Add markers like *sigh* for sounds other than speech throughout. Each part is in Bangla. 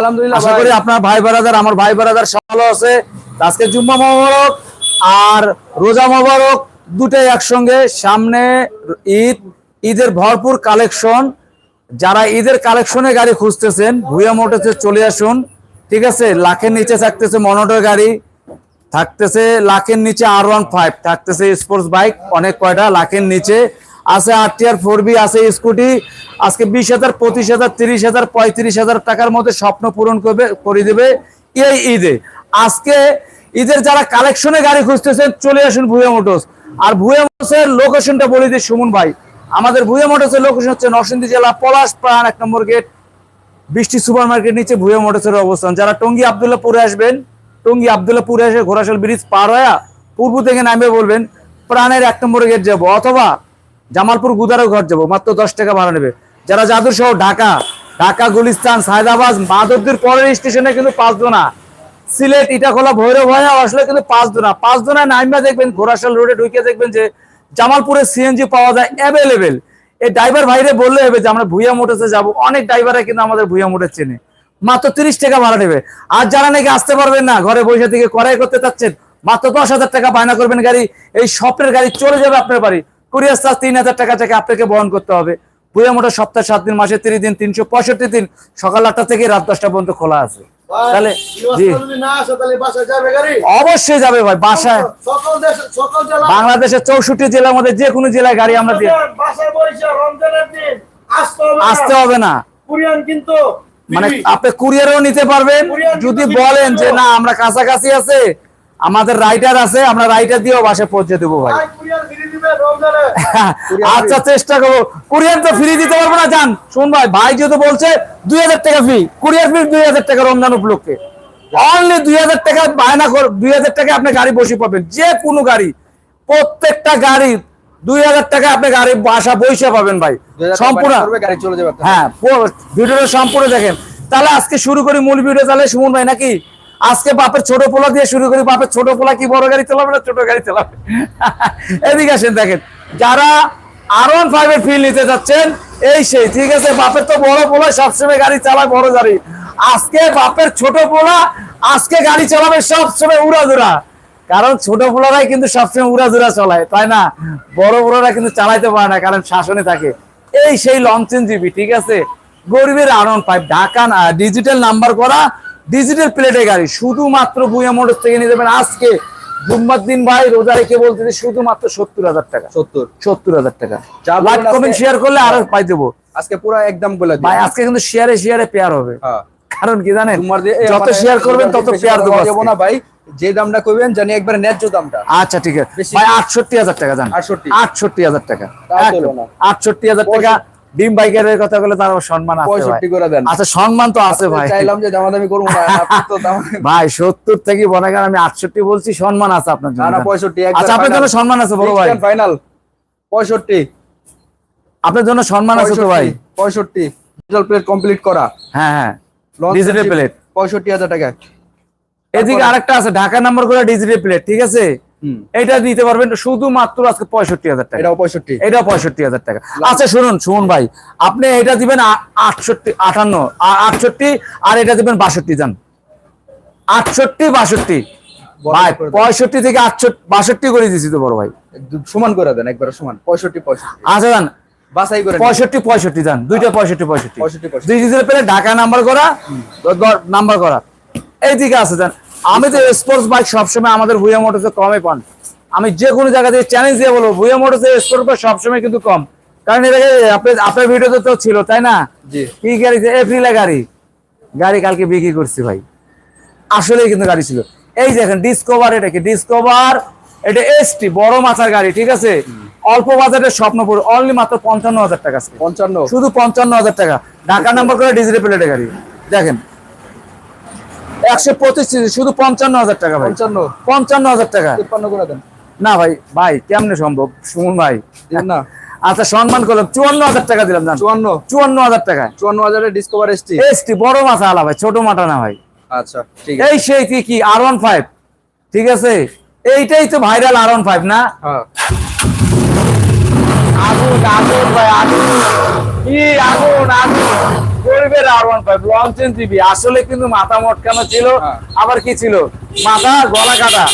আলহামদুলিল্লাহ আশা ভাই। করি আপনার ভাই বারাদার আমার ভাই বারাদার ভালো আছে। আজকে জুম্মা মোবারক আর রোজা মোবারক দুটাই একসঙ্গে। সামনে ঈদ ঈদের ভরপুর কালেকশন যারা ঈদের কালেকশনে গাড়ি খুঁজতেছেন ভুয়া মোটরসে চলে আসুন। ঠিক আছে? লাখের নিচে থাকতেছে মনোটর গাড়ি থাকতেছে লাখের নিচে আর ওয়ান ফাইভ থাকতেছে স্পোর্টস বাইক অনেক কয়টা? লাখের নিচে আছে আর টিআর ফোর বি আছে স্কুটি। আজকে বিশ হাজার, পঁচিশ হাজার, তিরিশ হাজার, পঁয়ত্রিশ হাজার টাকার মধ্যে স্বপ্ন পূরণ করবে, করে দেবে এই ঈদে। আজকে ঈদের যারা কালেকশনে গাড়ি খুঁজতেছেন, চলে আসুন ভুয়া মোটরস। আর ভুয়া মোটরসের লোকেশনটা বলে দিই সুমন ভাই। আমাদের ভুয়া মোটরসের লোকেশন হচ্ছে নরসিংদী জেলা, পলাশ প্রাণ এক নম্বর গেট, বৃষ্টি সুপার মার্কেট নিচে ভুয়া মোটরসের অবস্থান। যারা টঙ্গী আবদুল্লাপুরে আসবেন, টঙ্গী আবদুল্লাপুরে এসে ঘোড়াশাল ব্রিজ পার হয়ে পূর্ব থেকে নামে বলবেন, প্রাণের এক নম্বরে গেট যাব। অথবা জামালপুর গুদারও ঘর যাব, মাত্র দশ টাকা ভাড়া নেবে। যারা জাদুর সহ ঢাকা ঢাকা, গুলিস্তান, সায়দাবাদ, মাধবদীর পরের স্টেশনে কিন্তু পাঁচ দোনা। সিলেট, ইটাখোলা, ভৈরব হয়ে আসলে কিন্তু পাঁচ দোনা। পাঁচ দোনায় নাইমা দেখবেন, ঘোড়াশাল রোডে ঢুকে দেখবেন যে জামালপুরে সিএনজি পাওয়া যায় অ্যাভেলেবেল এই ড্রাইভার ভাইরে বললে হবে যে, আমরা ভুইয়া মোটরসে যাব। অনেক ড্রাইভাররা কিন্তু আমাদের ভুইয়া মোটর চেনে। মাত্র তিরিশ টাকা ভাড়া নেবে। আর যারা নাকি আসতে পারবেন না, ঘরে বসে থেকে করাই করতে চাচ্ছেন, মাত্র দশ হাজার টাকা বায়না করবেন গাড়ি। এই স্বপ্নের গাড়ি চলে যাবে আপনার বাড়ি। কুরিয়ার চার্জ তিন হাজার টাকা থেকে আপনাকে বহন করতে হবে। ভুইয়া মোটর সপ্তাহে সাত দিন মাসে তিরিশ দিন তিনশো পঁয়ষট্টি দিন সকাল আটটা থেকে রাত দশটা পর্যন্ত খোলা আছে। তাহলে অবশ্যই যাবে ভাই বাসায়। বাংলাদেশের চৌষট্টি জেলার মধ্যে যে কোনো জেলায় গাড়ি আমরা আসতে হবে না। কিন্তু মানে আপনি কুরিয়ারও নিতে পারবেন। যদি বলেন যে না আমরা কাছাকাছি আছে আমাদের রাইটার আছে আমরা রাইটার দিয়েও বাসে পৌঁছে দেবো ভাই। *laughs* আচ্ছা চেষ্টা করব। কুরিয়ার তো ফ্রি দিতে পারব না জান। শুন ভাই ভাই যেহেতু বলছে দুই হাজার টাকা ফ্রি কুরিয়ার ফ্রি দুই হাজার টাকা রমজান উপলক্ষে। অনলি দুই হাজার টাকা বায়না কর দুই হাজার টাকা আপনি গাড়ি বসে পাবেন যে কোনো গাড়ি। প্রত্যেকটা গাড়ি দুই হাজার টাকা আপনি গাড়ি বাসা বসে পাবেন ভাই। সম্পূর্ণ গাড়ি চলে যাবে হ্যাঁ ভিডিওটা সম্পূর্ণ দেখেন। তাহলে আজকে শুরু করি মূল ভিডিও তাহলে সুমন ভাই নাকি? আজকে বাপের ছোট পোলা দিয়ে শুরু করি, বাপের ছোট পোলা কি বড় গাড়ি চালাবে না ছোট গাড়ি চালাবে? *laughs* এদিকে আসেন দেখেন, যারা আর ওয়ান ফাইভ এর ফিল নিতে যাচ্ছেন এই সেই, ঠিক আছে, বাপের তো বড় পোলা সবসময় গাড়ি চালায় বড় গাড়ি। আজকে বাপের ছোট পোলা, আজকে গাড়ি চালাবে সবসময় উড়াধুরা কারণ ছোট পোলারাই কিন্তু সবসময় উড়াধুরা চালায়, তাই না? বড় বড়রা কিন্তু চালাইতে পারে না, কারণ শাসনে থাকে। এই সেই লঞ্চেন জিবি ঠিক আছে? গরিবের আরন পাইপ ঢাকা ডিজিটাল নাম্বার করা ডিজিটাল প্লেটে গাড়ি শুধুমাত্র বুয়া মোটর থেকে নিয়ে যাবেন আজকে। জুম্মার দিন ভাই রোজা রেখে বলতেছে শুধুমাত্র সত্তর হাজার টাকা। সত্তর। সত্তর হাজার টাকা। লাইক কমেন্ট শেয়ার করলে আরও পাই দেবো। আজকে পুরো একদম বলে ভাই আজকে কিন্তু শেয়ারে শেয়ারে পেয়ার হবে। হ্যাঁ। কারণ কি জানেন? যত মানে শেয়ার করবেন তত পেয়ার দেবো। না ভাই। যে দামটা কইবেন জানি একবার ন্যায্য দামটা। আচ্ছা ঠিক আছে। ভাই আটষট্টি হাজার টাকা জান। 68 আটষট্টি হাজার টাকা। আটষট্টি হাজার টাকা ডিম বাইকের কথা বলে তার সম্মান আছে ভাই। পঁয়ষট্টি করে দেন। আচ্ছা সম্মান তো আছে ভাই। চাইলাম যে দামাদামি করব *laughs* ভাই সত্তর থেকে মনে করেন আমি আটষট্টি বলছি সম্মান আছে আপনার জন্য। পঁয়ষট্টি আচ্ছা আপনার জন্য সম্মান আছে বড় ভাই। ফাইনাল পঁয়ষট্টি। আপনার জন্য সম্মান আছে তো ভাই। পঁয়ষট্টি ডিজিটাল প্লেট কমপ্লিট করা। হ্যাঁ হ্যাঁ। ডিজিটাল প্লেট পঁয়ষট্টি হাজার টাকা এদিকে আরেকটা আছে ঢাকা নাম্বার করে ডিজিটাল প্লেট ঠিক আছে। এটা দিতে পারবেন শুধুমাত্র আজকে পঁয়ষট্টি হাজার টাকা। এটাও পঁয়ষট্টি। এটা পঁয়ষট্টি হাজার টাকা। আচ্ছা শুনুন শুনুন ভাই আপনি এটা দিবেন আটষট্টি আটান্ন আটষট্টি আর এটা দিবেন বাষট্টি যান আটষট্টি বাষট্টি। ভাই পঁয়ষট্টি থেকে আটষট্টি বাষট্টি করে দিছি তো বড় ভাই। সমান করে দেন একবার সমান। পঁয়ষট্টি পঁয়ষট্টি। আচ্ছা যান বাছাই করে পঁয়ষট্টি পঁয়ষট্টি যান দুইটা পঁয়ষট্টি পঁয়ষট্টি। পঁয়ষট্টি, পঁয়ষট্টি। দুই ডিজেল পেলে ঢাকা নাম্বার করা নাম্বার করা। এইদিকে আছে যান আমি তো স্পোর্টস বাইক সবসময় আমাদের ভুয়া মোটরসে কমে পান। আমি যে কোনো জায়গা থেকে চ্যালেঞ্জ দিয়ে বলব ভুয়া মোটরসে স্পোর্টস বাইক সবসময় কিন্তু কম। কারণ এটা আপনার আপনার ভিডিওতে তো ছিল তাই না? কি গাড়ি এপ্রিলে গাড়ি। গাড়ি কালকে বিক্রি করছি ভাই। আসলেই কিন্তু গাড়ি ছিল। এই দেখেন ডিসকভার এটা কি? ডিসকভার এটা এসটি বড় মাথার গাড়ি ঠিক আছে? অল্প বাজারের স্বপ্নপুর অনলি মাত্র পঞ্চান্ন হাজার টাকা। পঞ্চান্ন। শুধু পঞ্চান্ন হাজার টাকা। ঢাকা নাম্বার করে ডিজিটাল প্লেটের গাড়ি। দেখেন একশো পঁচিশ শুধু পঞ্চান্ন হাজার টাকা ভাই। পঞ্চান্ন। পঞ্চান্ন হাজার টাকা। তিপ্পান্ন করে দেন। না ভাই ভাই কেমনে সম্ভব? সুমন ভাই। না। আচ্ছা সম্মান করলাম চুয়ান্ন হাজার টাকা দিলাম জান। চুয়ান্ন। চুয়ান্ন হাজার টাকা। চুয়ান্ন হাজারের ডিসকভার এসটি এসটি বড় মাথা আলা ভাই ছোট মাথা না ভাই। আচ্ছা ঠিক আছে। এই সেই কি কি আর ওয়ান ফাইভ ঠিক আছে? এইটাই তো ভাইরাল আর ওয়ান ফাইভ না? হ্যাঁ। আগুন আগুন ভাই আগুন। কি আগুন আগুন। গরিবের আর ওয়ান ফাইভ লঞ্চেন জিবি আসলে কিন্তু মাথা মটকানো ছিল? হ্যাঁ। আবার কি ছিল? মাথা গলা কাটা।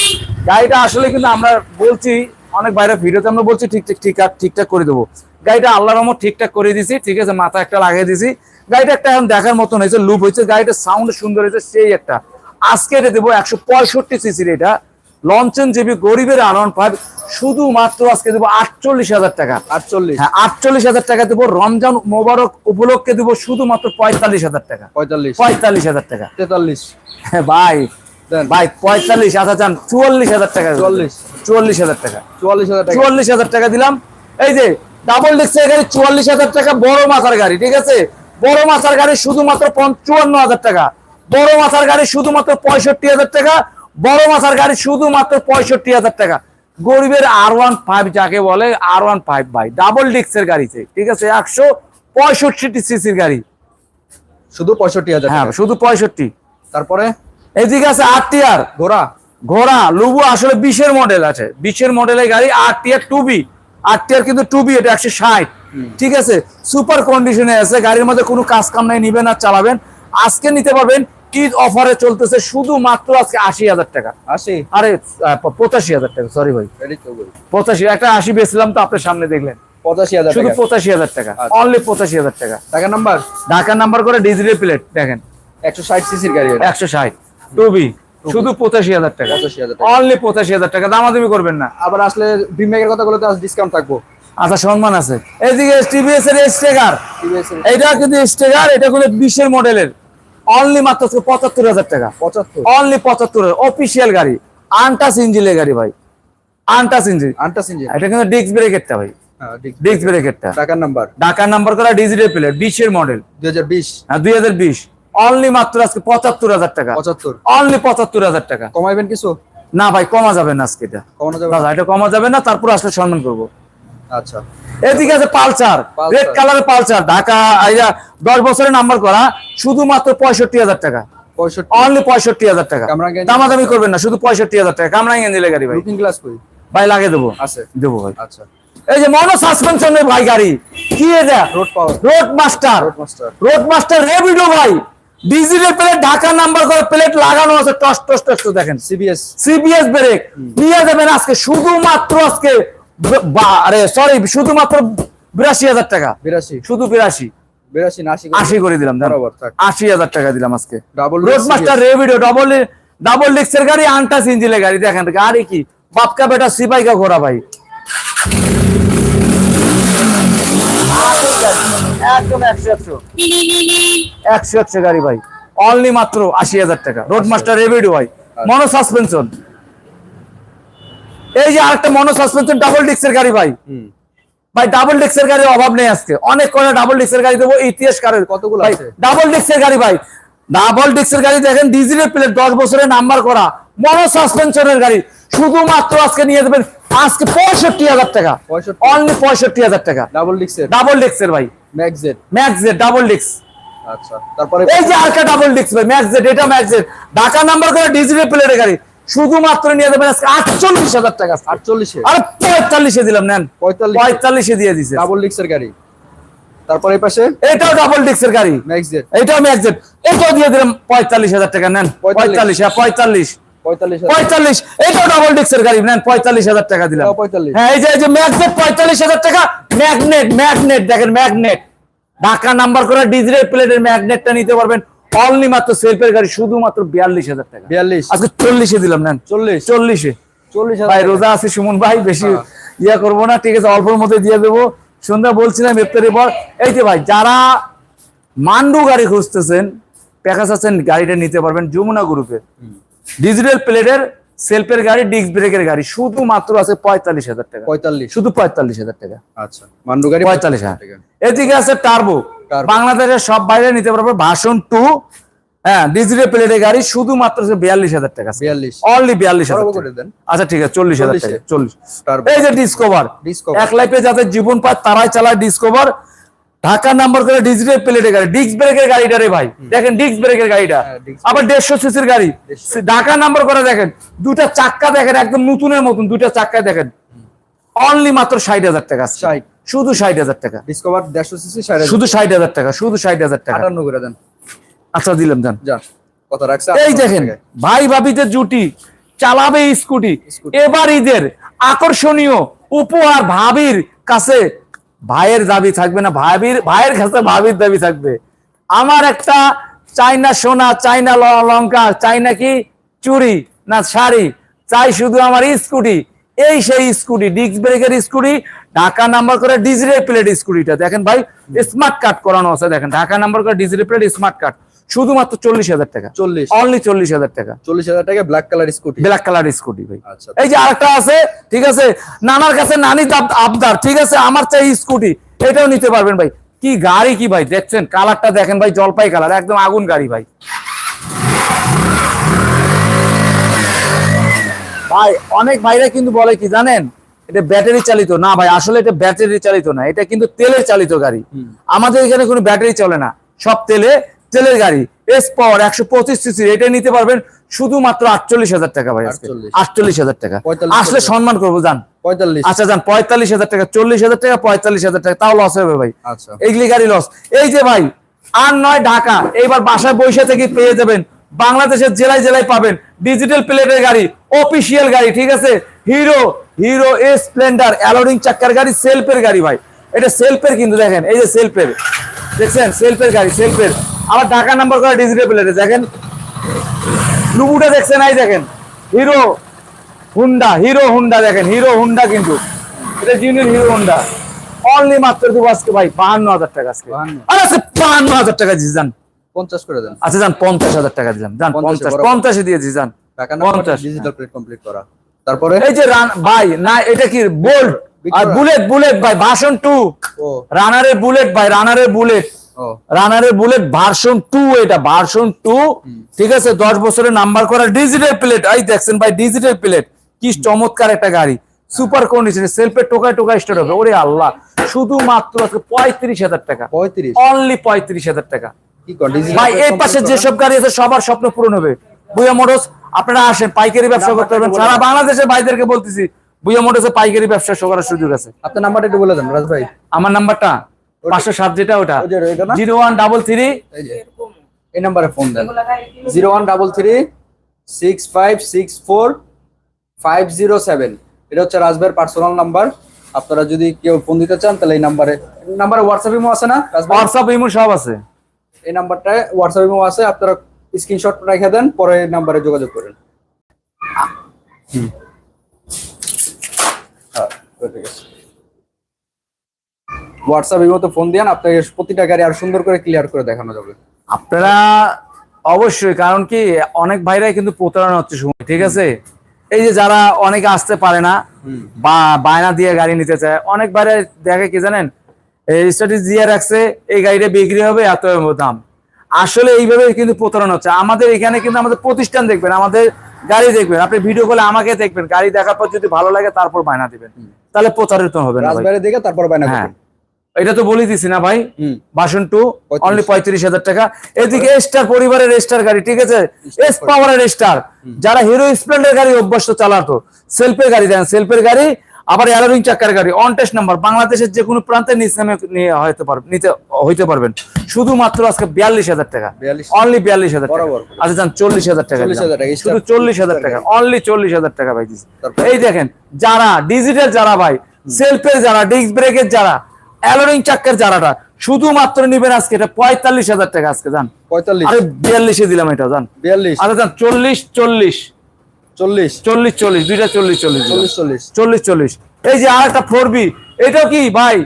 গাড়িটা আসলে কিন্তু আমরা বলছি অনেক বাইরে ভিডিওতে আমরা বলছি ঠিক ঠিক ঠিক ঠিকঠাক করে দেবো। গাড়িটা আল্লাহর রহমত ঠিকঠাক করে দিছি ঠিক আছে মাথা একটা লাগিয়ে দিছি। গাড়িটা একটা এখন দেখার মতন হয়েছে লুপ হয়েছে গাড়িটার সাউন্ড সুন্দর হয়েছে সেই একটা। আজকে এটা দেবো একশো পঁয়ষট্টি সিসির এটা। লঞ্চন জিবি গরিবের ওয়ান ফাইভ শুধুমাত্র আজকে দেবো আটচল্লিশ হাজার টাকা। আটচল্লিশ। হ্যাঁ আটচল্লিশ হাজার টাকা দেবো রমজান মোবারক উপলক্ষে দেবো শুধুমাত্র পঁয়তাল্লিশ হাজার টাকা। পঁয়তাল্লিশ। পঁয়তাল্লিশ হাজার টাকা। তেতাল্লিশ। হ্যাঁ, ভাই ভাই পঁয়তাল্লিশ আচ্ছা চান চুয়াল্লিশ হাজার টাকা চুয়াল্লিশ। চুয়াল্লিশ হাজার টাকা। চুয়াল্লিশ হাজার টাকা। চুয়াল্লিশ হাজার টাকা দিলাম। এই যে ডাবল ডিস্কের গাড়ি চুয়াল্লিশ হাজার টাকা বড় মাথার গাড়ি ঠিক আছে? বড় মাথার গাড়ি শুধুমাত্র চুয়ান্ন হাজার টাকা। বড় মাথার গাড়ি শুধুমাত্র পঁয়ষট্টি হাজার টাকা। বড় মাথার গাড়ি শুধুমাত্র পঁয়ষট্টি হাজার টাকা। গরিবের আর ওয়ান ফাইভ যাকে বলে আর ওয়ান ফাইভ ভাই ডাবল ডিস্কের গাড়িতে ঠিক আছে? একশো পঁয়ষট্টি সিসির গাড়ি। শুধু পঁয়ষট্টি হাজার হ্যাঁ শুধু পঁয়ষট্টি। তারপরে? এদিকে আছে আট টিয়ার ঘোড়া? ঘোড়া লুবু আসলে বিশের মডেল আছে। বিশের মডেলের গাড়ি আট টিয়ার টু বি আট টিয়ার কিন্তু টু বি এটা একশো ষাট। ঠিক আছে? সুপার কন্ডিশনে আছে গাড়ির মধ্যে কোনো কাজ কাম নাই নিবেন আর চালাবেন। আজকে নিতে পারবেন ঈদ অফারে চলতেছে শুধুমাত্র আজকে আশি হাজার টাকা। আশি? আরে পঁচাশি হাজার টাকা সরি ভাই। পঁচাশি একটা আশি বেছিলাম তো আপনার সামনে দেখলেন। পঁচাশি হাজার শুধু পঁচাশি হাজার টাকা আচ্ছা। অনলি পঁচাশি হাজার টাকা। টাকা নাম্বার ঢাকার নাম্বার করে ডিজিটাল প্লেট দেখেন। একশো ষাট সিসির গাড়ি একশো ষাট। টু বি শুধু পঁচাশি হাজার টাকা। 85,000 টাকা। অনলি পঁচাশি হাজার টাকা দামাদামি করবেন না। আবার আসলে বিমেকের কথা বলে ডিসকাউন্ট থাকব। আচ্ছা সম্মান আছে। এইদিকে টিভিএস এর এটা কিন্তু এটা কিন্তু বিশের মডেলের অনলি মাত্র পঁচাত্তর হাজার টাকা। পঁচাত্তর? অনলি পঁচাত্তর অফিসিয়াল গাড়ি। আনটাস ইঞ্জিনের গাড়ি ভাই। আনটাস ইঞ্জিন আন্টাস ইঞ্জিন এটা কিন্তু ডিস্ক ব্রেকেরটা ভাই। হ্যাঁ ডিস্ক ব্রেকেরটা টাকার নাম্বার ঢাকার নাম্বার করা ডিজিটাল প্লেট বিশের মডেল দুই হাজার বিশ। হ্যাঁ দুই হাজার বিশ। অনলি মাত্র আজকে পঁচাত্তর হাজার টাকা। পঁচাত্তর। অনলি পঁচাত্তর হাজার টাকা। কমাইবেন কিছু? না ভাই কমা যাবে না আজকে এটা। কমানো যাবে দাদা এটা কমা যাবে না তারপর আসলে সম্মান করব। আচ্ছা। এদিকে আছে পালসার। রেড কালারের পালসার ঢাকা আইয়া দশ বছরের নাম্বার করা শুধুমাত্র পঁয়ষট্টি হাজার টাকা। পঁয়ষট্টি। অনলি পঁয়ষট্টি হাজার টাকা। দামাদামি করবেন না শুধু পঁয়ষট্টি হাজার টাকা। কামরাঙ্গি নিলে গাড়ি ভাই। লুকিং গ্লাস কই? ভাই দেবো। আছে। দেবো ভাই। আচ্ছা। এই যে মনো ভাই গাড়ি। কি এটা? Road power road master road master road master রেভিডো ভাই। ডিজিটাল প্লেট ঢাকা নাম্বার করে প্লেট লাগানো আছে। টস টস টস দেখেন। সিবিএস সিবিএস ব্রেক নিয়ে যাবেন আজকে শুধুমাত্র আজকে আরে সরি শুধুমাত্র বিরাশি হাজার টাকা। বিরাশি। শুধু বিরাশি। বিরাশি আশি করে দিলাম আশি হাজার টাকা দিলাম আজকে। ডাবল রোড মাস্টার রেভিডিও ডবল ডাবল ডিক্সের গাড়ি আনটাস ইঞ্জিনের গাড়ি দেখেন গাড়ি কি? বাপকা বেটা সিপাইকা ঘোরা ভাই। একদম একশো একশো। একশো একশো গাড়ি ভাই। অনলি মাত্র আশি হাজার টাকা। রোড মাস্টার রেভিডিও ভাই। মনো সাসপেনশন এই যে আরেকটা মনো সাসপেনশন ডাবল ডিক্সের গাড়ি ভাই। ভাই ডাবল ডিক্সের গাড়ির অভাব নেই আজকে। অনেক করে ডাবল ডিক্সের গাড়ি দেবো ইতিহাস কারের। কতগুলো? ডাবল ডিক্সের গাড়ি ভাই। ডাবল ডিক্সের গাড়ি দেখেন ডিজিটাল প্লেট দশ বছরের নাম্বার করা। মনো সাসপেনশনের গাড়ি। শুধুমাত্র আজকে নিয়ে দেবেন আজকে পঁয়ষট্টি হাজার টাকা। 65 অনলি পঁয়ষট্টি হাজার টাকা। ডাবল ডিক্সের ডাবল ডিক্সের ভাই। ম্যাক্সেট ম্যাক্স ডাবল ডিক্স আচ্ছা তারপরে এই যে আরেকটা ডাবল ডিক্স ভাই ম্যাক্স এটা ম্যাক্স ঢাকা নাম্বার করে ডিজিটাল প্লেটের গাড়ি। শুধুমাত্র নিয়ে দেবেন আজকে আটচল্লিশ হাজার টাকা। আটচল্লিশে? আরে পঁয়তাল্লিশে দিলাম নেন। পঁয়তাল্লিশ। পঁয়তাল্লিশে দিয়ে দিছে। ডাবল ডিক্সের গাড়ি। তারপরে এই পাশে? এটাও ডাবল ডিক্সের গাড়ি। এটাও দিয়ে দিলাম পঁয়তাল্লিশ হাজার টাকা নেন। পঁয়তাল্লিশ। হ্যাঁ পঁয়তাল্লিশ। পঁয়তাল্লিশ পঁয়তাল্লিশ এটাও ডাবল ডিক্সের গাড়ি নেন পঁয়তাল্লিশ হাজার টাকা দিলাম। এটাও 45 হ্যাঁ এই যে এই যে ম্যাগনেট পঁয়তাল্লিশ হাজার টাকা। ম্যাগনেট ম্যাগনেট দেখেন ম্যাগনেট ঢাকা নাম্বার করে ডিজিটাল প্লেটের ম্যাগনেটটা নিতে পারবেন। অনলি মাত্র সেলফের গাড়ি শুধুমাত্র বিয়াল্লিশ হাজার টাকা। বিয়াল্লিশ। আজকে চল্লিশে দিলাম নেন। চল্লিশ। চল্লিশে। চল্লিশ ভাই রোজা আছে সুমন ভাই বেশি হ্যাঁ। ইয়া করব না ঠিক আছে অল্পর মধ্যে দিয়ে দেবো। সন্ধ্যা বলছিলাম ইফতারের পর। এই যে ভাই যারা মান্ডু গাড়ি খুঁজতেছেন প্যাকাস আছেন গাড়িটা নিতে পারবেন যমুনা গ্রুপের ডিজিটাল প্লেটের সেলফের গাড়ি ডিস্ক ব্রেকের গাড়ি শুধুমাত্র আছে পঁয়তাল্লিশ হাজার টাকা। পঁয়তাল্লিশ। শুধু পঁয়তাল্লিশ হাজার টাকা। আচ্ছা মান্ডু গাড়ি পঁয়তাল্লিশ হাজার টাকা। এদিকে আছে টার্বো। বাংলাদেশের সব বাইরে নিতে পারবে ভাষণ টু হ্যাঁ ডিজিটাল প্লেটের গাড়ি শুধুমাত্র বিয়াল্লিশ হাজার টাকা বিয়াল্লিশ। অনলি বিয়াল্লিশ হাজার। আচ্ছা ঠিক আছে চল্লিশ হাজার টাকা চল্লিশ। এই যে ডিসকভার এক লাইফে যাদের জীবন পায় তারাই চালায় ডিসকভার ঢাকা নাম্বার করে ডিজিটাল প্লেটের গাড়ি। ডিস্ক ব্রেকের গাড়িটা রে ভাই। দেখেন ডিস্ক ব্রেকের গাড়িটা। হ্যাঁ, আবার দেড়শো সিসির গাড়ি। 150 ঢাকা নাম্বার করে দেখেন। দুটা চাক্কা দেখেন একদম নতুনের মতন দুটা চাক্কা দেখেন। অনলি মাত্র ষাট হাজার টাকা ষাট। শুধু ষাট হাজার টাকা। ডিসকভার দেড়শো সিসি শুধু ষাট হাজার টাকা শুধু ষাট হাজার টাকা। আটান্ন করে দেন। আচ্ছা দিলাম যান কত রাখছে এই দেখেন। ভাই ভাবিতে জুটি চালাবে স্কুটি। এবার ঈদের আকর্ষণীয় উপহার ভাবির কাছে ভাইয়ের দাবি থাকবে না ভাবির ভাইয়ের কাছে ভাবির দাবি থাকবে। আমার একটা চাইনা সোনা চাইনা লঙ্কা চাইনা কি? চুরি না শাড়ি? চাই শুধু আমার স্কুটি। এই সেই স্কুটি ডিস্ক ব্রেকের স্কুটি ঢাকা নাম্বার করে ডিজিটাল প্লেট স্কুটিটা। দেখেন ভাই স্মার্ট কার্ড করানো আছে দেখেন। ঢাকা নাম্বার করে ডিজিটাল প্লেট স্মার্ট কার্ড শুধুমাত্র চল্লিশ হাজার টাকা। চল্লিশ। অনলি চল্লিশ হাজার টাকা। চল্লিশ হাজার টাকা black colour scooty black colour scooty ভাই। আচ্ছা। এই যে আরেকটা আছে ঠিক আছে? নানার কাছে নানি আবদার ঠিক আছে? আমার চাই স্কুটি এটাও নিতে পারবেন ভাই। কি গাড়ি কি ভাই? দেখছেন? কালারটা দেখেন ভাই জলপাই কালার একদম আগুন গাড়ি ভাই। ভাই অনেক ভাইরা কিন্তু বলে কি জানেন? এটা ব্যাটারি চালিত। না ভাই আসলে এটা ব্যাটারি চালিত না এটা কিন্তু তেলের চালিত গাড়ি। আমাদের এখানে কোনো ব্যাটারি চলে না সব তেলে তেলের গাড়ি। এস পাওয়ার একশো পঁচিশ সিসি এটা নিতে পারবেন শুধুমাত্র আটচল্লিশ হাজার টাকা ভাই আটচল্লিশ। হাজার টাকা। আসলে সম্মান করব জান পঁয়তাল্লিশ। আচ্ছা যান পঁয়তাল্লিশ হাজার টাকা চল্লিশ হাজার টাকা পঁয়তাল্লিশ হাজার টাকা তাও লস হবে ভাই। আচ্ছা। এইগুলি গাড়ি লস এই যে ভাই আর নয় ঢাকা এইবার বাসায় বৈশা থেকে পেয়ে যাবেন। বাংলাদেশের জেলায় জেলায় পাবেন। ডিজিটাল প্লেটের গাড়ি অফিসিয়াল গাড়ি ঠিক আছে? হিরো হিরো এ স্প্লেন্ডার অ্যালোরিং চাক্কার গাড়ি সেলফের গাড়ি ভাই। এটা সেলফের কিন্তু দেখেন এই যে সেলফের দেখছেন? সেলফের গাড়ি সেলফের আবার ঢাকা নাম্বার করা ডিজিটাল প্লেটে দেখেন? লুবুটা দেখছেন? এই দেখেন। হিরো হুন্ডা হিরো হুন্ডা দেখেন হিরো হুন্ডা কিন্তু। এটা জিনিস হিরো হুন্ডা অনলি মাত্র দেবো আজকে ভাই বাহান্ন হাজার টাকা আজকে। আর আজকে বাহান্ন হাজার টাকা দিয়েছি যান পঞ্চাশ করে দেন। আচ্ছা যান পঞ্চাশ হাজার টাকা দিলাম। যান 50 পঞ্চাশ। পঞ্চাশে দিয়েছি যান পঞ্চাশ। ডিজিটাল প্লেট কমপ্লিট করা। তারপরে? এই যে রান ভাই না এটা কি বোল্ট আর বুলেট বুলেট ভাই ভার্সন টু ও। রানারের বুলেট ভাই রানারের বুলেট রানারের বুলেট ভার্সন টু এটা ভার্সন টু ঠিক আছে দশ বছরের নাম্বার করা ডিজিটাল প্লেট এই দেখছেন ভাই ডিজিটাল প্লেট কি চমৎকার একটা গাড়ি। সুপার কন্ডিশন সেলফের টোকায় টোকায় স্টার্ট হবে। ওরে আল্লাহ শুধুমাত্র পঁয়ত্রিশ হাজার টাকা। পঁয়ত্রিশ? অনলি পঁয়ত্রিশ হাজার টাকা। ভাই এই পাশে যেসব গাড়ি আছে সবার স্বপ্ন পূরণ হবে। বুয়া মোটরস আপনারা আসেন পাইকারি ব্যবসা করতে পারবেন। সারা বাংলাদেশের ভাইদেরকে বলতেছি বুয়া মোটরসে পাইকারি ব্যবসা করার সুযোগ আছে। আপনার নাম্বারটা একটু বলে দেন রাজ ভাই। আমার নাম্বারটা? পাঁচশো সাত যেটা ওটা? জিরো ওয়ান ডাবল থ্রি এই যে এই নাম্বারে ফোন দেন। Zero one double three six five six four five zero seven. এটা হচ্ছে রাজভাইয়ের পার্সোনাল নাম্বার। আপনারা যদি কেউ ফোন দিতে চান তাহলে এই নাম্বারে নাম্বারে হোয়াটসঅ্যাপ ইমো আছে না রাজভাই হোয়াটসঅ্যাপ ইমো সব আছে। এই নাম্বারটায় হোয়াটসঅ্যাপ ইমো আছে আপনারা স্ক্রিনশট রেখে দেন পরে নাম্বারে যোগাযোগ করেন। হোয়াটসঅ্যাপ ইমোতে ফোন দিন আপনাকে প্রতিটা গাড়ি আর সুন্দর করে ক্লিয়ার করে দেখানো যাবে। আপনারা অবশ্যই কারণ কি অনেক ভাইরাই কিন্তু প্রতারণা হচ্ছে সময় ঠিক আছে? এই যে যারা অনেকে আসতে পারে না বা বায়না দিয়ে গাড়ি নিতে চায় অনেক ভাইরা দেখে কি জানেন? এই স্ট্যাটাস দিয়ে রাখছে এই গাড়িটা বিক্রি হবে এত দাম। আসলে এইভাবে কিন্তু প্রতারণা হচ্ছে। আমাদের এখানে কিন্তু আমাদের প্রতিষ্ঠান দেখবেন আমাদের গাড়ি দেখবেন। আপনি ভিডিও কলে আমাকে দেখবেন গাড়ি দেখার পর যদি ভালো লাগে তারপর বায়না দিবেন। তাহলে প্রতারিত হবে না দিকে তারপর বাইনা হ্যাঁ। এটা তো বলে দিছি না ভাই। বাসন টু অনলি পঁয়ত্রিশ হাজার টাকা। এদিকে স্টার পরিবারের স্টার গাড়ি ঠিক আছে? এস পাওয়ারের স্টার যারা হিরো স্প্লেন্ডার গাড়ি অভ্যস্ত চালাতো সেলফের গাড়ি দেন সেলফের গাড়ি আবার অ্যালোরিং চাকার গাড়ি অন টেস্ট নাম্বার বাংলাদেশের যে কোনো প্রান্তে নিচ নামে নিয়ে হয়তো পারবেন নিতে হইতে পারবেন। শুধুমাত্র আজকে বিয়াল্লিশ হাজার টাকা। অনলি বিয়াল্লিশ হাজার টাকা। আচ্ছা যান চল্লিশ হাজার টাকা 40,000 দিলাম। টাকা, শুধু চল্লিশ হাজার টাকা। অনলি চল্লিশ হাজার টাকা ভাই এই দেখেন যারা ডিজিটাল যারা ভাই সেলফের যারা ডিস্ক ব্রেকের যারা অ্যালোরিং চাক্কার যারাটা শুধুমাত্র নিবেন আজকে এটা পঁয়তাল্লিশ হাজার টাকা আজকে যান পঁয়তাল্লিশ। বিয়াল্লিশে দিলাম এটা যান বিয়াল্লিশ। আচ্ছা যান চল্লিশ চল্লিশ। চল্লিশ? চল্লিশ চল্লিশ দুইটা চল্লিশ চল্লিশ চল্লিশ চল্লিশ। চল্লিশ চল্লিশ। এই যে আর একটা ফোর বি কি ভাই?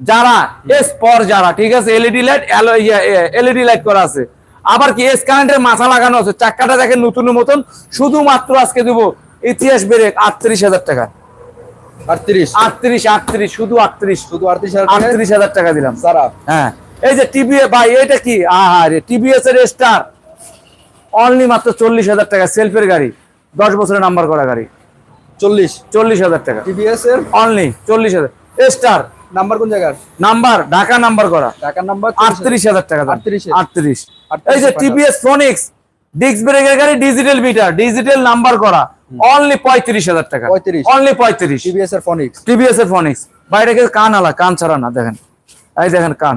যারা এস পর যারা ঠিক আছে? এলইডি লাইট এলইডি লাইট করা আছে। আবার কি এস কারেন্টের মাথা লাগানো আছে? চাক্কাটা দেখেন নতুনের মতন। শুধুমাত্র আজকে দেবো ইতিহাস ব্রেক আটত্রিশ হাজার টাকা। আটত্রিশ। আটত্রিশ আটত্রিশ শুধু আটত্রিশ। শুধু আটত্রিশ হাজার আটত্রিশ হাজার টাকা দিলাম। সারা। হ্যাঁ। এই যে টিভি ভাই এটা কি? আহারে টিভিএস এর স্টার। অনলি মাত্র চল্লিশ হাজার টাকা সেলফের গাড়ি। দশ বছরের নাম্বার করা গাড়ি। চল্লিশ। চল্লিশ হাজার টাকা। টিভিএস এর? অনলি চল্লিশ হাজার। স্টার। নাম্বার কোন জায়গার? নাম্বার ঢাকা নাম্বার করা। টাকার নাম্বার আটত্রিশ হাজার টাকা দাম। 38 এর? আটত্রিশ। এই যে টিভিএস ফোনিক্স ডিস্ক ব্রেকের গাড়ি ডিজিটাল মিটার ডিজিটাল নাম্বার করা। অনলি পঁয়ত্রিশ হাজার টাকা। 35 অনলি পঁয়ত্রিশ। টিভিএস এর ফনিক্স টিভিএস এর ফোনিক্স বাইরে গেলে কান আলা কান ছাড়া না দেখেন। এই দেখেন কান।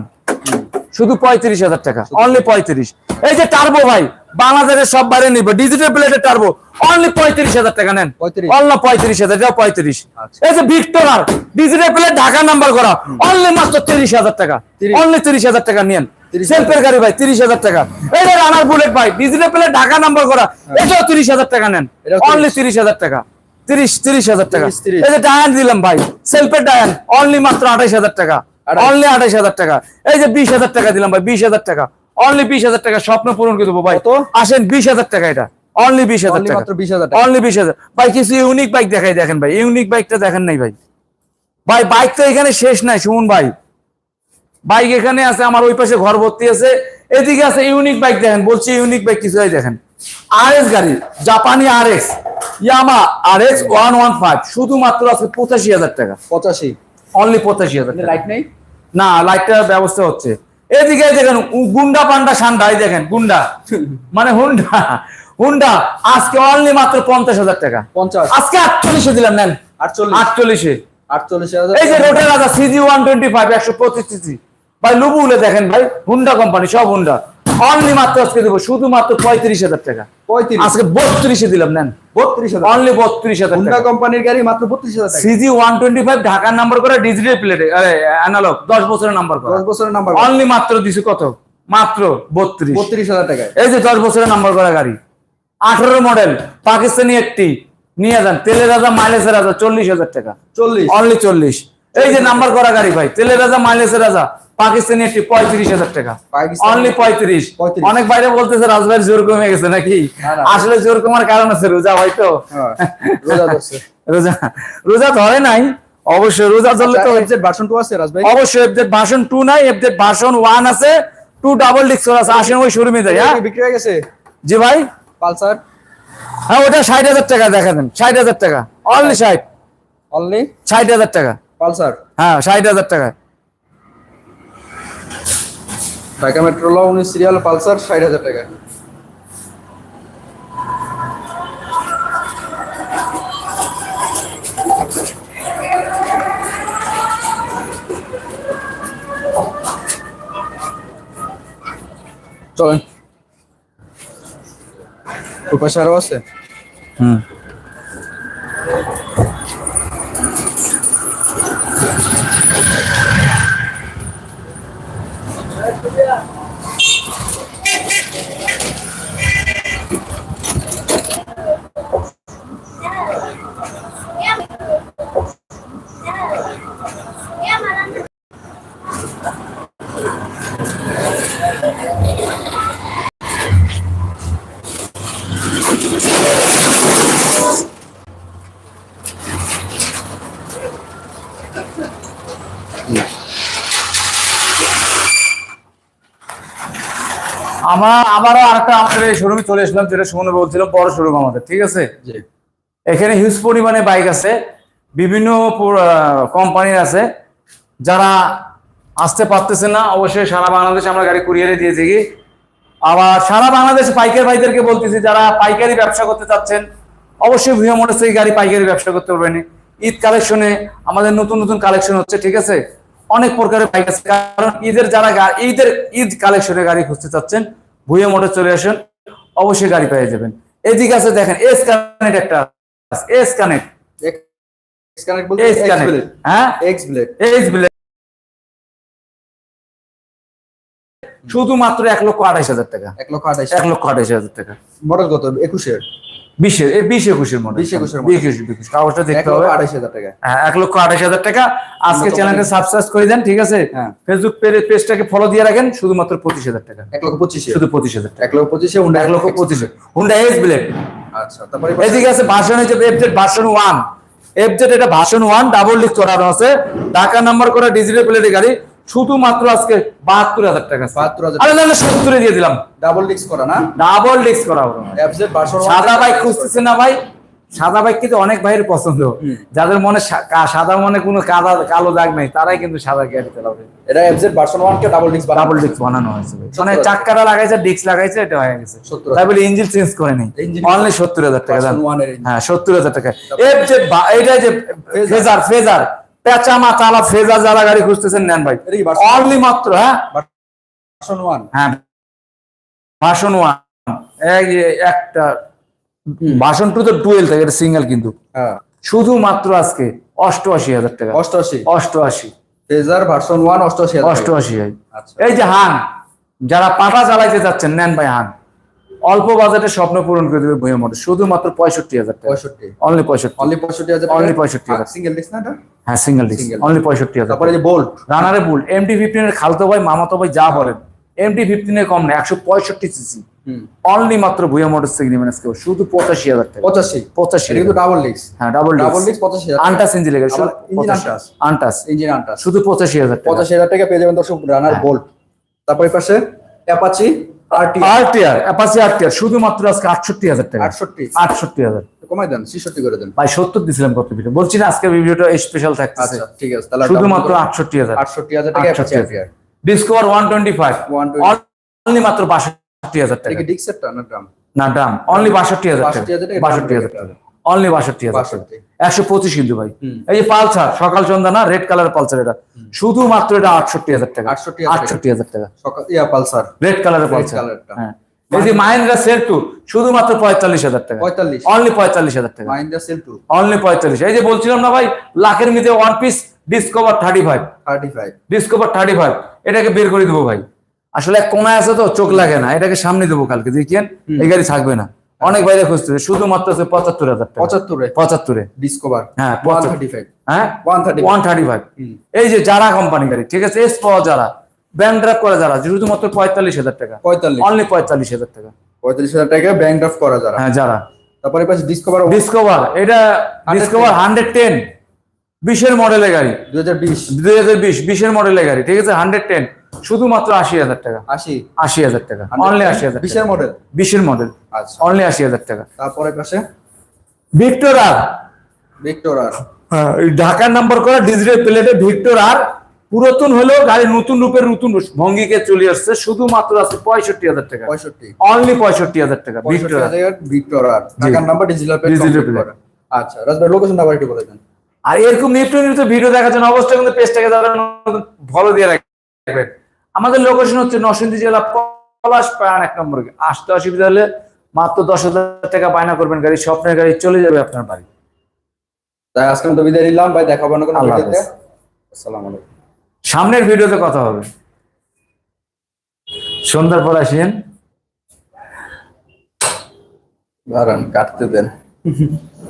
শুধু পঁয়ত্রিশ হাজার টাকা। অনলি পঁয়ত্রিশ। এই যে টার্বো ভাই বাংলাদেশের সব বাইরে নিবে। ডিজিটাল প্লেটের টার্বো অনলি পঁয়ত্রিশ হাজার টাকা নেন। 35 অনলি পঁয়ত্রিশ হাজার এটাও পঁয়ত্রিশ। আচ্ছা। এই যে ভিক্টোরার ডিজিটাল প্লেট ঢাকা নাম্বার করা অনলি মাত্র তিরিশ হাজার টাকা। অনলি তিরিশ হাজার টাকা 30 সেলফের গাড়ি ভাই তিরিশ হাজার টাকা। এই যে রানার বুলেট ভাই ডিজিটাল প্লেট ঢাকা নাম্বার করা এটাও তিরিশ হাজার টাকা নেন। হ্যাঁ। এটাও 30 অনলি তিরিশ হাজার টাকা। তিরিশ তিরিশ হাজার টাকা। 30, 30 এই যে ডায়ান দিলাম ভাই সেলফের ডায়ান অনলি মাত্র আঠাইশ হাজার টাকা। অনলি আঠাইশ হাজার টাকা। এই যে বিশ হাজার টাকা দিলাম ভাই বিশ হাজার টাকা। অনলি বিশ হাজার টাকা স্বপ্ন পূরণ করে দেবো ভাই। কত? আসেন বিশ হাজার টাকা এটা। অনলি বিশ হাজার Only টাকা। 20,000 টাকা। অনলি বিশ হাজার। ভাই কিছু ইউনিক বাইক দেখাই দেখেন ভাই। ইউনিক বাইকটা দেখেন নাই ভাই। ভাই বাইক তো এখানে শেষ নাই শুনুন ভাই। বাইক এখানে আছে আমার ওই পাশে ঘর ভর্তি আছে। এদিকে আছে ইউনিক বাইক দেখেন বলছি ইউনিক বাইক কিছু দেখেন। আর এস গাড়ি জাপানি R X Yamaha R X one one five শুধুমাত্র আছে পঁচাশি হাজার টাকা। পঁচাশি। অনলি পঁচাশি হাজার লাইট নেই? না লাইটটার ব্যবস্থা হচ্ছে। এদিকে দেখেন গুন্ডা পান্ডা সান্ডা এই দেখেন গুন্ডা। মানে হুন্ডা হুন্ডা। আজকে অনলি মাত্র পঞ্চাশ হাজার টাকা। পঞ্চাশ। আজকে আটচল্লিশে দিলাম নেন। আটচল্লিশ। আটচল্লিশে। আটচল্লিশ হাজার। এই যে রাজা সিজি ওয়ান টোয়েন্টি ফাইভ একশো পঁচিশ সিসি ভাই লুবুলে দেখেন ভাই হুন্ডা কোম্পানি সব হুন্ডা। অনলি মাত্র আজকে দেবো শুধুমাত্র পঁয়ত্রিশ হাজার টাকা। পঁয়ত্রিশ। আজকে বত্রিশে দিলাম নেন। অনলি বত্রিশ হাজার হুন্ডা কোম্পানির গাড়ি মাত্র বত্রিশ হাজার সিজি ওয়ান টোয়েন্টি ফাইভ ঢাকার নাম্বার করে ডিজিটাল প্লেটে অ্যানালগ দশ বছরের নাম্বার করা। দশ বছরের নাম্বার অনলি মাত্র দিছে কত? মাত্র বত্রিশ। বত্রিশ হাজার টাকায়। এই যে দশ বছরের নাম্বার করা গাড়ি। আঠারো মডেল পাকিস্তানি একটি। নিয়ে যান তেলের রাজা মাইলেজের রাজা চল্লিশ হাজার টাকা। চল্লিশ। অনলি চল্লিশ। এই যে নাম্বার করা গাড়ি ভাই তেলের রাজা মাইলেজের রাজা পাকিস্তানি একটি পঁয়ত্রিশ হাজার টাকা। অনলি পঁয়ত্রিশ। অনেক বাইরে বলতেছে রাজভাইয়ের জোর কমে গেছে নাকি। আসলে জোর কমার কারণ আছে রোজা হয়তো হ্যাঁ, রোজা রোজা ধরে নাই। অবশ্যই রোজা ধরলে তো এফজেড ভার্সন টু আছে রাজভাই অবশ্যই এফজেড ভার্সন টু নাই এফজেড ভার্সন ওয়ান আছে। টু ডাবল ডিক্স আছে আসেন ওই শোরুমে যাই হ্যাঁ? বিক্রি হয়ে গেছে? জি ভাই। পালসার? হ্যাঁ ওটা ষাট হাজার টাকা দেখা দেন ষাট হাজার টাকা। অনলি ষাট। অনলি ষাট হাজার টাকা। পালসার? হ্যাঁ ষাট হাজার টাকা। ঢাকা মেট্রো ল উনিশ, সিরিয়াল, পালসার, ষাট হাজার টাকা। চলেন। ওই পাশে আরও আছে? হুম। আমরা আবারও আরেকটা আমাদের এই শোরুমে চলে এসলাম যেটা সুমন বলছিলাম বড় শোরুম আমাদের ঠিক আছে? এখানে হিউজ পরিমাণে বাইক আছে বিভিন্ন কোম্পানির আছে। যারা আসতে পারতেছে না অবশ্যই সারা বাংলাদেশে আমরা গাড়ি কুরিয়ারে দিয়ে থাকি আবার সারা বাংলাদেশে পাইকারি ভাইদেরকে বলতেছি যারা পাইকারি ব্যবসা করতে চাচ্ছেন অবশ্যই ভিও মোটরস থেকে গাড়ি পাইকারি ব্যবসা করতে পারবেন। ঈদ কালেকশনে আমাদের নতুন নতুন কালেকশন হচ্ছে ঠিক আছে? অনেক প্রকারের বাইক আছে কারণ ঈদের যারা ঈদের ঈদ কালেকশনে গাড়ি খুঁজতে চাচ্ছেন ভুয়ে মোটর চলে আসেন অবশ্যই গাড়ি পেয়ে যাবেন। এদিকে আছে দেখেন এস কানেক্ট একটা এস কানেক্ট এক্স কানেক্ট বলতে এস এক্স কানেক্ট ব্লেড হ্যাঁ? এক্স ব্লেড এস ব্লেড শুধুমাত্র এক লক্ষ আঠাইশ হাজার টাকা। এক লক্ষ আঠাইশ। এক লক্ষ আঠাইশ হাজার টাকা। মডেল কত? একুশের। বিশের বিশ একুশের মডেল 20 একুশের বিশ বিশ কাগজটা দেখতে হবে। হাজার টাকা। হ্যাঁ, এক লক্ষ আঠাশ হাজার টাকা। আজকে চ্যানেলটা সাবস্ক্রাইব করে দেন ঠিক আছে। ফেসবুক পেজটাকে ফলো দিয়ে রাখেন শুধুমাত্র পঁচিশ হাজার টাকা। এক লক্ষ পঁচিশে। শুধু পঁচিশ হাজার এক লক্ষ পঁচিশে হুন্ডা এক লক্ষ পঁচিশে। হুন্ডা এস ব্লেড আচ্ছা তারপরে এদিকে আছে ভার্সন হচ্ছে এফজেড ভার্সন ওয়ান এফজেড এটা ভার্সন ওয়ান ডাবল ডিস্ক করানো আছে। ঢাকা নাম্বার করা ডিজিটাল প্লেটের গাড়ি। শুধুমাত্র আজকে বাহাত্তর হাজার টাকা 72,000 আরে না সত্তরে দিয়ে দিলাম। ডাবল ডিস্ক করা না? ডাবল ডিস্ক করা এফজেড সাদা বাইক খুঁজতেছে না ভাই। সাদা বাইক কিন্তু অনেক ভাইয়ের পছন্দ। যাদের মনে সাদা মনে কোনো কাদা কালো দাগ নাই তারাই কিন্তু সাদা গাড়ি চালাবে এটা এফজেড ভার্সন ওয়ান কে ডাবল ডিস্ক ডাবল ডিস্ক বানানো হয়েছে মানে। চাক্কাটা লাগাইছে ডিস্ক লাগাইছে এটা হয়ে গেছে। 70,000 তাই বলে ইঞ্জিন চেঞ্জ করে নেই। অনলি সত্তর হাজার টাকা দাম হ্যাঁ সত্তর হাজার টাকা। এর যে বা- এইটা যে ফেজার ফেজার পেঁচা মাতালা ফেজা যারা গাড়ি খুঁজতেছেন নেন ভাই। অনলি মাত্র হ্যাঁ? ভার্সন ওয়ান হ্যাঁ। ওয়ান একটা টু তো টুয়েলভ থাকে এটা সিঙ্গেল কিন্তু। হ্যাঁ। শুধুমাত্র আজকে অষ্টআশি হাজার টাকা। অষ্টআশি? অষ্টআশি। ফেজার ভার্সন ওয়ান অষ্টআশি আচ্ছা। এই যে হান যারা পাটা চালাইতে যাচ্ছেন নেন ভাই হান। অল্প বাজেটে স্বপ্ন পূরণ করে দেবে ভুঁইয়া মোটর শুধুমাত্র পঁয়ষট্টি হাজার টাকা। পঁয়ষট্টি। অনলি পঁয়ষট্টি। অনলি পঁয়ষট্টি হাজার Only 65,000 সিঙ্গেল ডিস্ক না হ্যাঁ সিঙ্গেল ডিস্ক অনলি পঁয়ষট্টি হাজার তারপরে যে বোল্ট রানারে বুল এমটি ফিফটিন এর খালতো ভাই মামাতো ভাই যা বলেন। এমটি ফিফটিন এর কম না একশো পঁয়ষট্টি সিসি অনলি মাত্র ভুয়া মোটর সিগনি নেবেন আজকে শুধু পঁচাশি হাজার টাকা। পঁচাশি। পঁচাশি কিন্তু ডাবল ডিস্ক হ্যাঁ ডাবল ডাবল ডিস্ক পঁচাশি হাজার আনটাস ইঞ্জিন লেগে আনটাস। আনটাস ইঞ্জিন আনটাস শুধু পঁচাশি হাজার টাকা। পঁচাশি হাজার টাকা পেয়ে যাবেন দর্শক রানার বোল্ট তারপরে পাশে অ্যাপাচি আরটিআর শুধুমাত্র আজকে আটষট্টি হাজার টাকা। আটষট্টি। আটষট্টি হাজার। কমাই দেন ছিষট্টি করে দেন। ভাই সত্তর দিছিলাম কত ভিডিও বলছি না আজকে ভিডিওটা স্পেশাল থাকতেছে। আচ্ছা ঠিক আছে তাহলে শুধুমাত্র আটষট্টি হাজার। আটষট্টি হাজার টাকা Apache 68,000 RTR Discover one twenty five one only মাত্র বাষট্টি হাজার টাকা। ডিক্সেরটা না ড্রাম না দাম অনলি বাষট্টি হাজার টাকা। 62,000 বাষট্টি হাজার টাকা। অনলি বাষট্টি হাজার। একশো পঁচিশ কিন্তু ভাই। এই যে পালসার সকাল সন্ধ্যা না রেড কালার পালসার এটা। শুধুমাত্র এটা আটষট্টি হাজার টাকা। 68,000 আটষট্টি হাজার টাকা। Yeah Pulsar. রেড কালারের পালসার। হ্যাঁ। এই যে মাহিন্দ্রা সেল টু শুধুমাত্র পঁয়তাল্লিশ হাজার টাকা। পঁয়তাল্লিশ। অনলি পঁয়তাল্লিশ হাজার টাকা। মাইন্ডা সেল টু অনলি পঁয়তাল্লিশ। এই যে বলছিলাম না ভাই লাখের মধ্যে one piece Discover thirty five thirty five Discover thirty five এটাকে বের করে দেবো ভাই। আসলে এক কোনায় আছে তো চোখ লাগে না। এটাকে সামনে দেবো কালকে। দেখিয়েন এই গাড়ি থাকবে না। অনেক বাইরে খুঁজতেছে শুধুমাত্র আছে পঁচাত্তর হাজার টাকা। পঁচাত্তরে? পঁচাত্তরে। ডিসকভার হ্যাঁ ওয়ান 75 থার্টি ফাইভ হ্যাঁ? One thirty one thirty five এই যে যারা কোম্পানি গাড়ি ঠিক আছে এস পাওয়া যারা ব্যাংক ড্রাফ করা যারা শুধুমাত্র পঁয়তাল্লিশ হাজার টাকা। পঁয়তাল্লিশ। অনলি পঁয়তাল্লিশ হাজার টাকা। পঁয়তাল্লিশ হাজার টাকা ব্যাংক ড্রাফট করা যারা। হ্যাঁ যারা। তারপরে পাশে ডিসকভার ডিসকভার এটা ডিসকভার হান্ড্রেড টেন বিশের মডেলের গাড়ি। দুই হাজার বিশ। দুই হাজার বিশ বিশের মডেলের গাড়ি ঠিক আছে হান্ড্রেড টেন শুধুমাত্র আশি হাজার টাকা। আশি? আশি হাজার টাকা। অনলি আশি হাজার বিশের মডেল বিশের মডেল আচ্ছা। অনলি আশি হাজার টাকা। তারপরে পাশে? ভিক্টর আর ভিক্টর আর ঢাকার নাম্বার করা ডিজিটাল প্লেটে ভিক্টর আর পুরাতন হলেও গাড়ি নতুন রূপের নতুন ভঙ্গিকে চলে আসছে। শুধুমাত্র আছে পঁয়ষট্টি হাজার টাকা। পঁয়ষট্টি। অনলি পঁয়ষট্টি হাজার টাকা। ভিক্টর আর ভিক্টর আর ঢাকার নাম্বার ডিজিটাল প্লেট আচ্ছা রাজভাই লোকেশন নাম্বার একটু বলে দেন। আর এরকম নিত্য নিত্য ভিডিও দেখার জন্য অবশ্যই কিন্তু পেজটাকে যারা ফলো দিয়ে রাখবেন। আমাদের লোকেশন হচ্ছে নরসিংদী জেলা পলাশ পায়ান এক নম্বর আসতে অসুবিধা হলে মাত্র দশ হাজার টাকা বায়না করবেন গাড়ি স্বপ্নের গাড়ি চলে যাবে আপনার বাড়ি। তাই আজকে আমি তো বিদায় নিলাম ভাই দেখাবো না কোনো। আসসালামু আলাইকুম। সামনের ভিডিওতে কথা হবে। সন্ধ্যার পর আসেন। দাঁড়ান কাটতে দেন। *laughs*